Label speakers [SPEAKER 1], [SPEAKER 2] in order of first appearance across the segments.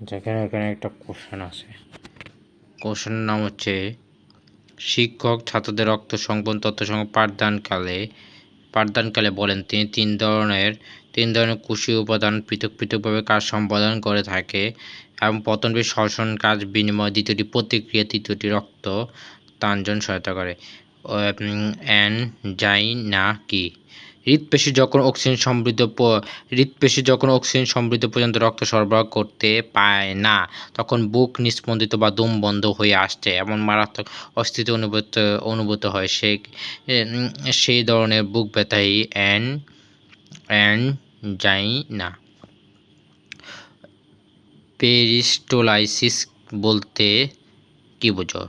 [SPEAKER 1] যেখানে এখানে একটা কোশ্চেন আছে। কোশ্চেনের নাম হচ্ছে, শিক্ষক ছাত্রদের রক্ত সংবহন তথ্য সংগ্রহ পাঠদানকালে পাঠদানকালে বলেন, তিনি তিন ধরনের তিন ধরনের কুশি উপাদান পৃথক পৃথকভাবে কাজ সম্পাদন করে থাকে এবং পতনটি শ্বসন কাজ বিনিময়, দ্বিতীয়টি প্রতিক্রিয়া, তৃতীয়টি রক্ত তাঞ্জন সহায়তা করে। অ্যান যাই না কি? হৃৎপেশি যখন অক্সিজেন সমৃদ্ধ হৃৎপেশি যখন অক্সিজেন সমৃদ্ধ পর্যন্ত রক্ত সরবরাহ করতে পায় না, তখন বুক নিস্পন্দিত বা দম বন্ধ হয়ে আসছে। এমন মারাত্মক অস্থিতি অনুভূত অনুভূত হয়। সে সেই ধরনের বুক ব্যথাই অ্যান অ্যান যাই না। পেরিস্টোলাইসিস বলতে কি বোঝো?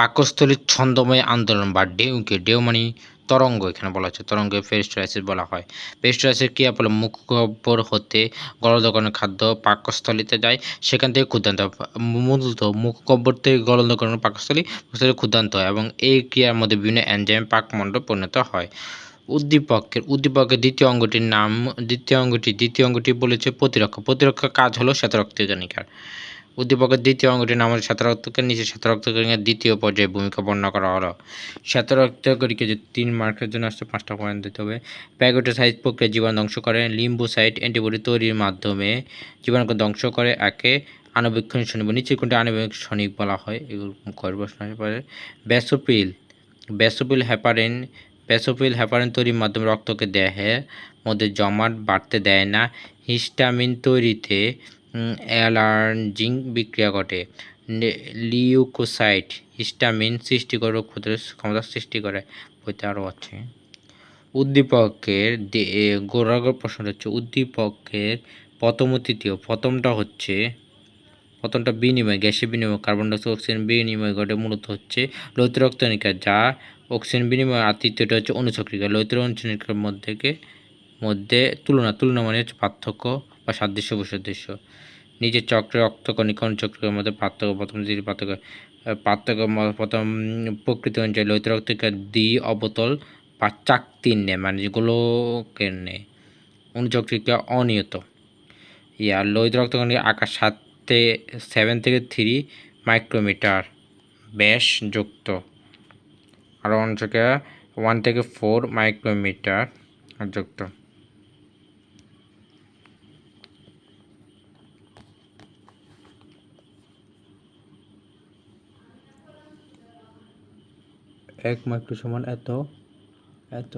[SPEAKER 1] পাকস্থলীর ছন্দময় আন্দোলন বা ঢেউকে ঢেউ মানে তরঙ্গ, এখানে বলা হচ্ছে তরঙ্গ পেরিস্টোলাইসিস বলা হয়। পেরিস্টোলাইসিস ক্রিয়া ফলে মুখগহ্বর হতে গলদকরণের খাদ্য পাকস্থলীতে যায়, সেখান থেকে ক্ষুদ্রান্ত মূলত মুখগহ্বর থেকে গলদকরণ পাকস্থলী পাকস্থলী ক্ষুদ্রান্ত হয় এবং এই ক্রিয়ার মধ্যে বিভিন্ন এনজাইম পাকমণ্ডল পরিণত হয়। উদ্দীপকের উদ্দীপকের দ্বিতীয় অঙ্গটির নাম, দ্বিতীয় অঙ্গটি দ্বিতীয় অঙ্গটি বলেছে প্রতিরক্ষা। প্রতিরক্ষা কাজ হলো শ্বেতরক্তকণিকার উদ্দীপকের দ্বিতীয় অঙ্গটির নাম হলো শ্বেতরক্তকে, নিচে শ্বেতরক্তকণিকার দ্বিতীয় পর্যায়ে ভূমিকা বর্ণনা করা হলো। শ্বেতরক্তকণিকা যে তিন মার্কের জন্য আসছে পাঁচটা পয়েন্ট দিতে হবে প্যাগোটোসাইজ প্রক্রিয়া জীবাণু ধ্বংস করে, লিম্বোসাইট অ্যান্টিবডি তৈরির মাধ্যমে জীবাণুকে ধ্বংস করে, একে আণবিক শনিক নিচে কোনটি আণবিক শনিক বলা হয়, এগুলো কয়েক প্রশ্ন হতে পারে। ব্যাসোপিল ব্যাসোপিল হ্যাপারিন ব্যাসোপিল হ্যাপারিন তৈরির মাধ্যমে রক্তকে দেহে মধ্যে জমাট বাড়তে দেয় না, হিস্টামিন তৈরিতে অ্যালার্জিং বিক্রিয়া ঘটে। লিউকোসাইট, হিস্টামিন সৃষ্টি করে প্রতিরোধ ক্ষমতা সৃষ্টি করে, বইতে আরও আছে। উদ্দীপকের গোড়াগড় প্রশ্ন হচ্ছে, উদ্দীপকের প্রথম তৃতীয় প্রথমটা হচ্ছে, প্রথমটা বিনিময়, গ্যাসের বিনিময়, কার্বন ডাইঅক্সাইড অক্সিজেন বিনিময় ঘটে মূলত হচ্ছে লোহিত রক্তনিকা, যা অক্সিজেন বিনিময় আর তৃতীয়টা হচ্ছে অনুচক্রিকা। লোহিত অনুচক্রিকার মধ্যে মধ্যে তুলনা তুলনা মানে হচ্ছে পার্থক্য বা সাদৃশ্য বৈসাদৃশ্য নিজের চক্রে রক্তকণিকা অনুচক্রিকার মধ্যে পার্থক্য, প্রথম দ্বিতীয় পার্থক্য পার্থক্য প্রথম প্রকৃতি অনুযায়ী রক্তনিকা দ্বি অবতল বা চাকতির নেয় মানে যেগুলো নেয় অনুচক্রিকা অনিয়ত। ইয়া, লোহিত রক্তকণিকা আকার সাতে সেভেন থেকে থ্রি মাইক্রোমিটার ব্যাস যুক্ত। আর অনুচক্রিকা ওয়ান থেকে ফোর মাইক্রোমিটার যুক্ত। এক মাইক্রো সমান এত এত।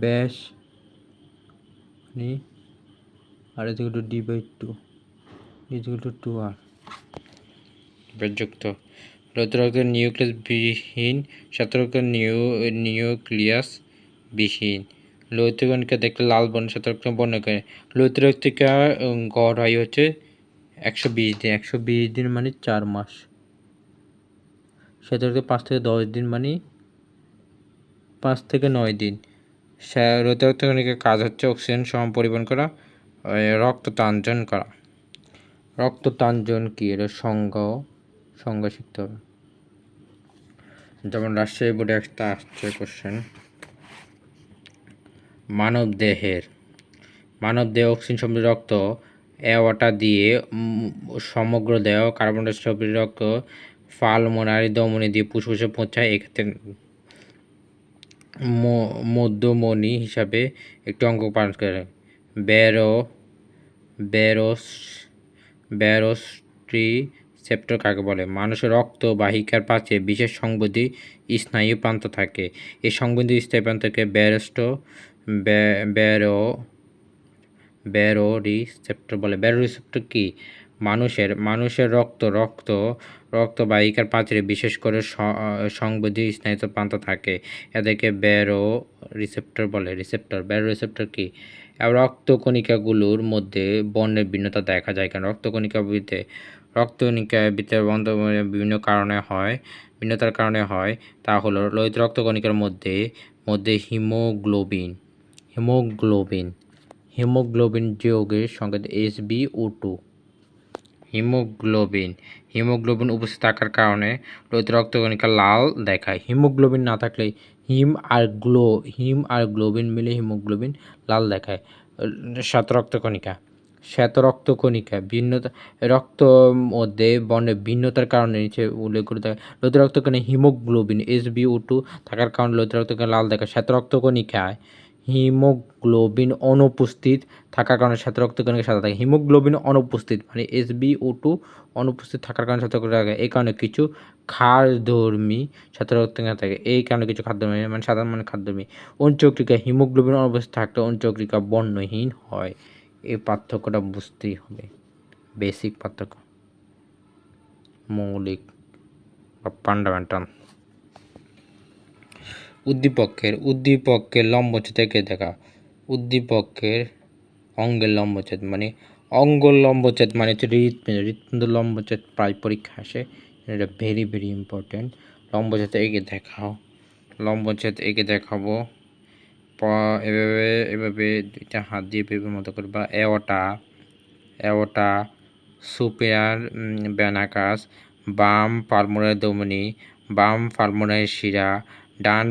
[SPEAKER 1] ব্যাস। নি R is two D by two is two two R যুক্ত রৌদ্রকের নিউক্লিয়াস বিহীন শতরকের নিউ, নিউক্লিয়াস বিহীন। লৌত্রিকণিকা দেখতে লাল বর্ণ শতরক বর্ণ করে। লৌত্রিকা গড় হয় হচ্ছে একশো বিশ দিন। একশো বিশ দিন মানে চার মাস। শতরকে পাঁচ থেকে দশ দিন মানে পাঁচ থেকে নয় দিন। রক্তকণিকার কাজ হচ্ছে অক্সিজেন সম পরিবহন করা রক্ত তাঞ্জন করা। রক্ত তাঞ্জন কি? এটা সংজ্ঞ সংজ্ঞা শিখতে হবে। যেমন রাজশাহী বোর্ডে একটা আসছে কোশ্চেন মানব দেহের, মানব দেহ অক্সিজেন সমৃদ্ধ রক্ত অ্যাওয়াটা দিয়ে সমগ্র দেহ কার্বন ডাইঅক্সাইড রক্ত ফালমোনারি দমনি দিয়ে ফুসফুসে পৌঁছায়, এক্ষেত্রে মধ্যমণি হিসাবে একটি অঙ্ক পালন করে। ব্যারো ব্যারোস ব্যারোস্ট্রি সেপ্টর কাকে বলে? মানুষের রক্ত, বাহিকার পাশে বিশেষ সংবেদী স্নায়ু প্রান্ত থাকে। এই সংবেদী স্নায়ু প্রান্তকে ব্যারোস্টো ব্যা- ব্যারো ব্যারো রিসেপ্টর বলে। ব্যারো রিসেপ্টর কি? মানুষের মানুষের রক্ত রক্ত রক্ত বাহিকার পাঁচরে বিশেষ করে সংবেদী স্নায়ু প্রান্ত থাকে। এদেরকে ব্যারো রিসেপ্টর বলে। রিসেপ্টর, ব্যারো রিসেপ্টর কি? রক্তকণিকাগুলোর মধ্যে বর্ণের ভিন্নতা দেখা যায় কারণ রক্তকণিকা ভিতরে রক্তকণিকার ভিতরে বন্ধ বিভিন্ন কারণে হয়, ভিন্নতার কারণে হয়। তা হলো, লোহিত রক্তকণিকার মধ্যে মধ্যে হিমোগ্লোবিন হিমোগ্লোবিন হিমোগ্লোবিন যৌগের সংকেত S B O two haemoglobin. Haemoglobin উপস্থিত থাকার কারণে লোহিত রক্তকণিকা লাল দেখায়। হিমোগ্লোবিন না থাকলে হিম আর গ্লো, হিম আর গ্লোবিন মিলে হিমোগ্লোবিন লাল দেখায়। সাত রক্তকণিকা শ্বেত রক্তকণিকা ভিন্নতা, রক্ত মধ্যে বর্ণের ভিন্নতার কারণে নিচে উল্লেখ করে দেয় লোহিত রক্তকণিকা haemoglobin, S B O two থাকার কারণে লোহিত রক্তকণিকা লাল দেখায়। শ্বেত রক্তকণিকায় হিমোগ্লোবিন অনুপস্থিত থাকার কারণে শ্বেত রক্তকণিকা সাদা থাকে। হিমোগ্লোবিন অনুপস্থিত মানে এস বিও টু অনুপস্থিত থাকার কারণে শ্বেত থাকে। এই কারণে কিছু ক্ষারধর্মী শ্বেত রক্তকণিকা থাকে। এই কারণে কিছু খাদ্যধর্মী মানে সাধারণ মানে খাদ্যধর্মী। অঞ্চক্রিকা হিমোগ্লোবিন অনুপস্থিত থাকলে অঞ্চক্রিকা বর্ণহীন হয়। এই পার্থক্যটা বুঝতেই হবে। বেসিক পার্থক্য। মৌলিক বা ফান্ডামেন্টাল উদ্দীপকের উদ্দীপকের লম্বচ্ছেদ থেকে দেখা। উদ্দীপকের অঙ্গের লম্বচ্ছেদ মানে অঙ্গ লম্বচ্ছেদ মানে হচ্ছে হৃৎপিণ্ড। হৃৎপিণ্ড লম্বচ্ছেদ প্রায় পরীক্ষা আসে। এটা ভেরি ভেরি ইম্পর্টেন্ট লম্বচ্ছেদ এঁকে দেখাও। লম্বচ্ছেদ এঁকে দেখাবো। এভাবে এভাবে দুইটা হাত দিয়ে পেপের মতো করে বা এওটা এওটা সুপেয়ার ব্যানাকাস বাম পালমোনারি ধমনী বাম পালমোনারি শিরা ডান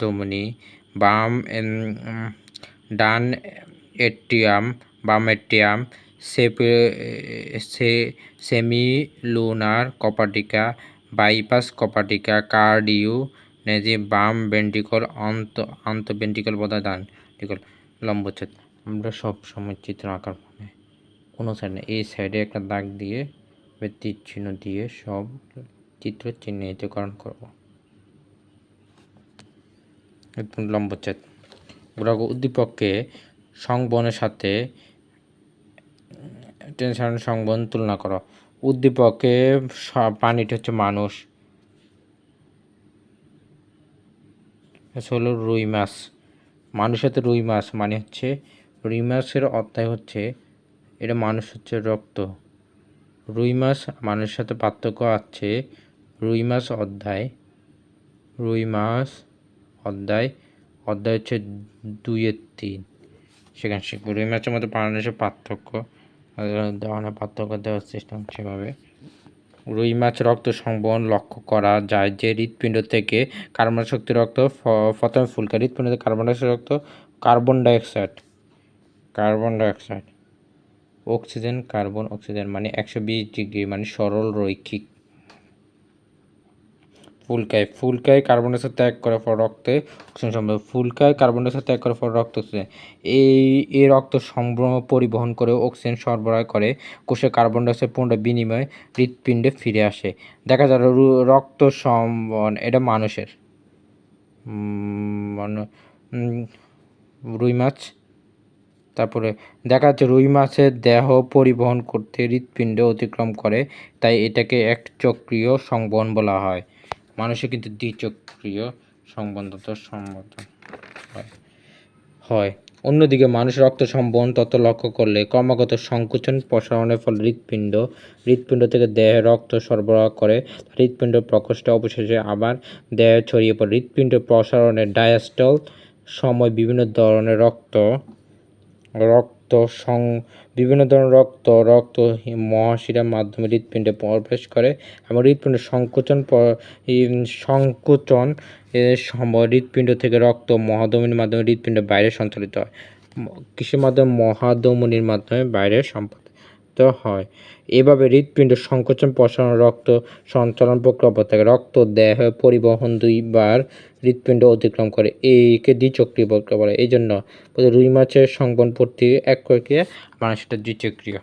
[SPEAKER 1] ধমনী বাম ডান এট্রিয়াম বাম এট্রিয়াম সেমিলুনার কপাটিকা, বাইপাস কপাটিকা, কার্ডিও, নেজি, বাম ভেন্ট্রিকল, অন্ত আন্ত ভেন্ট্রিকল বোধহয় ডান ভেন্ট্রিকল, লম্বচ্ছেদ। আমরা সব সময় চিত্র আঁকার মানে কোনো সাইড না এই সাইডে একটা দাগ দিয়ে বা তীর চিহ্ন দিয়ে সব চিত্র চিহ্নিতকরণ করব। লম্বচ্ছেদ গ্রহ উদ্দীপককে সংবনের সাথে টেনশন সংবন তুলনা করো। উদ্দীপকে প্রাণীটি হচ্ছে মানুষ। হলো রুই মাছ। মানুষের সাথে রুই মাছ মানে হচ্ছে, রুই মাছের অধ্যায় হচ্ছে, এটা মানুষ হচ্ছে রক্ত। রুই মাছ মানুষের সাথে পার্থক্য আছে, রুই মাছ অধ্যায়। রুই মাছ অধ্যায় অধ্যায় হচ্ছে দুইয়ের তিন। সেখানে শিখব রুই মাছের মধ্যে মানুষের পার্থক্য দেওয়ানোর পার্থক্য দেওয়ার চেষ্টা সেভাবে রুই মাছ রক্ত সংবহন লক্ষ্য করা যায় যে হৃৎপিণ্ড থেকে কার্বন শক্তি রক্ত প্রথমে ফুলকা, হৃৎপিণ্ড থেকে কার্বন ডাইঅক্সাইড রক্ত, carbon dioxide carbon dioxide oxygen, carbon oxygen মানে একশো বিশ ডিগ্রি মানে সরল রৈখিক ফুলকায় ফুলকায় কার্বন ডাইঅক্সাইড ত্যাগ করার পর রক্তে অক্সিজেন সম্ভব ফুলকায় কার্বন ডাইঅক্সাইড ত্যাগ করার পর রক্ত এই এই রক্ত সম্ভ্রম পরিবহন করে অক্সিজেন সরবরাহ করে, কোষে কার্বন ডাইঅক্সাইড পুনরায় বিনিময়ে হৃৎপিণ্ডে ফিরে আসে। দেখা যায় রক্ত সম্বহন এটা মানুষের। মানে রুই মাছ। তারপরে দেখা যাচ্ছে রুই মাছের দেহ পরিবহন করতে হৃৎপিণ্ড অতিক্রম করে, তাই এটাকে এক চক্রীয় সংবহন বলা হয়। মানুষের কিন্তু দ্বিচক্রিয় সংবন্ধত সম্বোধন হয়। হয়। অন্যদিকে মানুষের রক্ত সম্বহন তত্ত্ব লক্ষ্য করলে ক্রমাগত সংকোচন, প্রসারণের ফলে হৃৎপিণ্ড হৃৎপিণ্ড থেকে দেহে রক্ত সরবরাহ করে, হৃৎপিণ্ড প্রকোষ্ঠে অবশেষে আবার দেহে ছড়িয়ে পড়ে। হৃৎপিণ্ড প্রসারণের ডায়াস্টল সময় বিভিন্ন ধরনের রক্ত রক্ত সং, বিভিন্ন ধরনের রক্ত রক্ত মহাশিরার মাধ্যমে হৃৎপিণ্ডে প্রবেশ করে এবং হৃৎপিণ্ডের সংকোচন সংকোচন সময় হৃৎপিণ্ড থেকে রক্ত মহাধমনির মাধ্যমে হৃৎপিণ্ডের বাইরে সঞ্চালিত হয়। কিসের মাধ্যমে? মহাধমনির মাধ্যমে বাইরে সম্পাদিত হয়। এভাবে হৃৎপিণ্ড সংকোচন প্রসারণ রক্ত সঞ্চালন প্রক্রিয়া থাকে রক্ত, দেহ, পরিবহন দুইবার হৃৎপিণ্ড অতিক্রম করে। এইকে দ্বিচক্রিয় প্রক্রিয়া বলে। এই জন্য রুই মাছের সংবন পড়তে এক প্রক্রিয়া মানে সেটা দ্বিচক্রীয়।